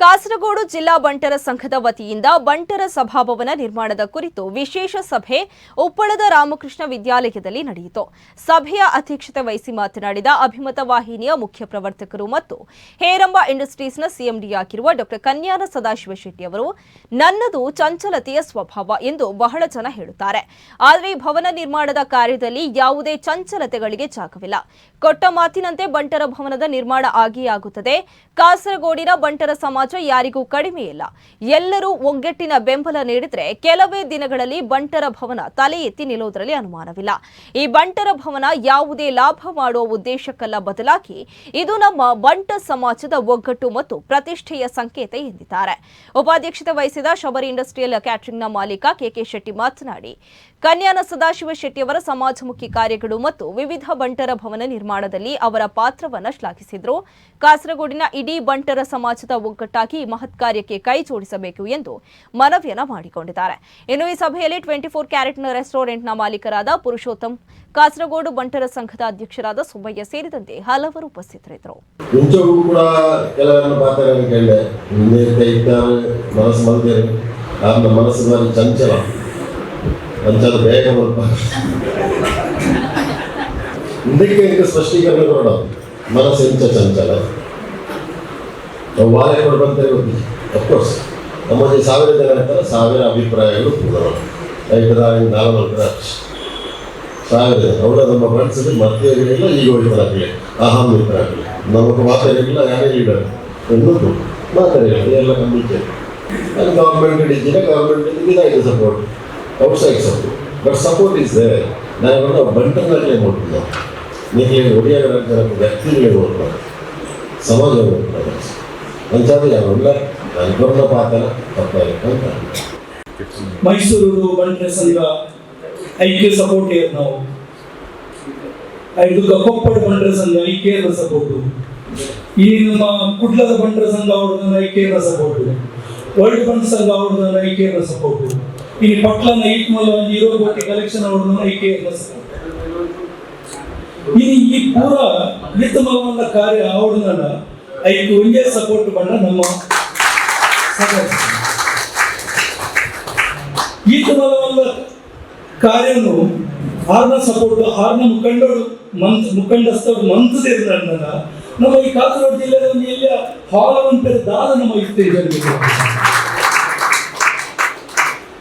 ಕಾಸರಗೋಡು ಜಿಲ್ಲಾ ಬಂಟರ ಸಂಘದ ವತಿಯಿಂದ ಬಂಟರ ಸಭಾಭವನ ನಿರ್ಮಾಣದ ಕುರಿತು ವಿಶೇಷ ಸಭೆ ಉಪ್ಪಳದ ರಾಮಕೃಷ್ಣ ವಿದ್ಯಾಲಯದಲ್ಲಿ ನಡೆಯಿತು. ಸಭೆಯ ಅಧ್ಯಕ್ಷತೆ ವಹಿಸಿ ಮಾತನಾಡಿದ ಅಭಿಮತ ವಾಹಿನಿಯ ಮುಖ್ಯ ಪ್ರವರ್ತಕರು ಮತ್ತು ಹೇರಂಬ ಇಂಡಸ್ಟ್ರೀಸ್ನ ಸಿಎಂಡಿ ಆಗಿರುವ ಡಾ. ಕನ್ಯಾನ ಸದಾಶಿವ ಶೆಟ್ಟಿ ಅವರು, ನನ್ನದು ಚಂಚಲತೆಯ ಸ್ವಭಾವ ಎಂದು ಬಹಳ ಜನ ಹೇಳುತ್ತಾರೆ. ಆದರೆ ಭವನ ನಿರ್ಮಾಣದ ಕಾರ್ಯದಲ್ಲಿ ಯಾವುದೇ ಚಂಚಲತೆಗಳಿಗೆ ಜಾಗವಿಲ್ಲ. ಕೊಟ್ಟ ಮಾತಿನಂತೆ ಬಂಟರ ಭವನದ ನಿರ್ಮಾಣ ಆಗಿಯೇ ಆಗುತ್ತದೆ. ಕಾಸರಗೋಡಿನ ಬಂಟರ ಸಮಾಜ ಯಾರಿಗೂ ಕಡಿಮೆ ಇಲ್ಲ. ಎಲ್ಲರೂ ಒಗ್ಗಟ್ಟಿನ ಬೆಂಬಲ ನೀಡಿದ್ರೆ ಕೆಲವೇ ದಿನಗಳಲ್ಲಿ ಬಂಟರ ಭವನ ತಲೆ ಎತ್ತಿ ನಿಲ್ಲುವುದರಲ್ಲಿ ಅನುಮಾನವಿಲ್ಲ. ಈ ಬಂಟರ ಭವನ ಯಾವುದೇ ಲಾಭ ಮಾಡುವ ಉದ್ದೇಶಕ್ಕಲ್ಲ ಬದಲಾಗಿ ಇದು ನಮ್ಮ ಬಂಟ ಸಮಾಜದ ಒಗ್ಗಟ್ಟು ಮತ್ತು ಪ್ರತಿಷ್ಠೆಯ ಸಂಕೇತ ಎಂದಿದ್ದಾರೆ. ಉಪಾಧ್ಯಕ್ಷತೆ ವಹಿಸಿದ ಶಬರಿ ಇಂಡಸ್ಟ್ರಿಯಲ್ ಕ್ಯಾಟರಿಂಗ್ನ ಮಾಲೀಕ ಕೆಕೆ ಶೆಟ್ಟಿ ಮಾತನಾಡಿ, ಕನ್ಯಾನ ಸದಾಶಿವ ಶೆಟ್ಟಿಯವರ ಸಮಾಜಮುಖಿ ಕಾರ್ಯಗಳು ಮತ್ತು ವಿವಿಧ ಬಂಟರ ಭವನ ನಿರ್ಮಾಣದಲ್ಲಿ ಅವರ ಪಾತ್ರವನ್ನು ಶ್ಲಾಘಿಸಿದರು. ಕಾಸರಗೋಡಿನ ಇಡೀ ಬಂಟರ ಸಮಾಜದ ಒಗ್ಗಟ್ಟಾಗಿ ಈ ಮಹತ್ ಕಾರ್ಯಕ್ಕೆ ಕೈ ಜೋಡಿಸಬೇಕು ಎಂದು ಮನವಿಯನ್ನ ಮಾಡಿಕೊಂಡಿದ್ದಾರೆ. ಇನ್ನು ಈ ಸಭೆಯಲ್ಲಿ ಟ್ವೆಂಟಿ ಫೋರ್ ಕ್ಯಾರೆಟ್ನ ರೆಸ್ಟೋರೆಂಟ್ನ ಮಾಲೀಕರಾದ ಪುರುಷೋತ್ತಮ್, ಕಾಸರಗೋಡು ಬಂಟರ ಸಂಘದ ಅಧ್ಯಕ್ಷರಾದ ಸುಬ್ಬಯ್ಯ ಸೇರಿದಂತೆ ಹಲವರು ಉಪಸ್ಥಿತರಿದ್ದರು. ಮುಂಚೆಗೂ ಕೂಡ ಕೆಲವರನ್ನು ಮಾತಾಡಲು ಕೇಳಿದೆ. ಹಿಂದೆ ಇದ್ದಾರೆ, ಮನಸ್ಸು ಮಲ್ದಿರು ಆಮೇಲೆ ಮನಸ್ಸು ಬಾರಿ ಚಂಚಲ. ಚಂಚಲ ಬೇಗ ಸ್ವಲ್ಪ ಇದಕ್ಕೆ ಈಗ ಸ್ಪಷ್ಟೀಕರಣ ಮನಸ್ಸು ಚಂಚಲ. ನಾವು ವಾದ ಗೊತ್ತಿಲ್ಲ ಅಫ್ಕೋರ್ಸ್ ನಮ್ಮಲ್ಲಿ ಸಾವಿರ ಜನ ಇರ್ತಾರೆ ಸಾವಿರ ಅಭಿಪ್ರಾಯಗಳು ಪೂರ್ಣ ಐದು ನಾಲ್ಕು ಸಾವಿರ ಜನ ಅವರ ನಮ್ಮ ಮನಸ್ಸಲ್ಲಿ ಮತ್ತೆ ಇರಲಿಲ್ಲ ಈಗ ಹೋಗ್ತಾರಾಗಲಿ ಅಹಂ ಮಿತ್ರ ನಮಗೆ ಮಾತಾಡಿರಲಿಲ್ಲ, ಯಾರೇ ಲೀಡರ್ ಎನ್ನುವುದು ಮಾತಾಡಿ ಎಲ್ಲ ಅದು ಗೌರ್ಮೆಂಟ್ ಇದ್ದಿಲ್ಲ ಗೌರ್ಮೆಂಟ್ ಇದಾಗಿದೆ support outside support but support is there ನಾನು ಬಂಟನ್ನಾಗಲೇ ನಾವು ನೀವು ಒಡಿಯಾಗ ವ್ಯಕ್ತಿಗಳೇ ಹೋಗ್ತಾರೆ ಸಮಾಜ ನೋಡ್ತಾರೆ ಅಂಚಾದ್ರೆ ಯಾವಲ್ಲ ಅನ್ಕೊಂಡ ಪಾತ್ರ ತಪ್ಪಾಗಿತ್ತು ಮೈಸೂರು ಬಂಟ್ರೆ ಸಂಘ ಐಕ್ಯ ಸಪೋರ್ಟ್ ಇಯರ್ ನಾವು? ಐದು ಕೊಪ್ಪಳ ಬಂಟ್ರೆ ಸಂಘ, ಐಕ್ಯದ ಸಪೋರ್ಟ್ ಈ ನಮ್ಮ ಕುಡ್ಲದ ಬಂಟ್ರ ಸಂಘ ಅವ್ರದ್ದು ಐಕ್ಯದ ಸಪೋರ್ಟು ವರ್ಲ್ಡ್ ಫಂಡ್ ಸಂಘ ಅವ್ರದ್ದು ಐಕ್ಯದ ಸಪೋರ್ಟು ಇಲ್ಲಿ ಪಟ್ಲನ ಈಟ್ಮಲ್ ಒಂದು ಇರೋ ಕೋಟಿ ಕಲೆಕ್ಷನ್ ಅವ್ರದ್ದು ಐಕ್ಯದ ಸಪೋರ್ಟ್ ಇನ್ನು ಈ ಪೂರ ವಿತ್ತಮವನ್ನ ಕಾರ್ಯ ಅವ್ರನ್ನ ಐದು ಒಂದೇ ಸಪೋರ್ಟ್ ಬಂದ ನಮ್ಮ ಈ ತರಹದ ಕಾರ್ಯವನ್ನು ಆರ್ನ ಸಪೋರ್ಟ್ ಆರ್ನ ಮುಖಂಡರು, ಮಂತ್, ಮುಖಂಡಸ್ಥರು ಮಂತದಿರಲ್ಲ ನಮ್ಮ ಈ ಕಾಸರಗೋಡು ಜಿಲ್ಲೆಯಲ್ಲಿ ಒಂದು ಹಾಲ ಒಂಟೆ ದಾದ ನಮ್ಮ ಇರ್ತೇವೆ ಜನರಿಗೆ.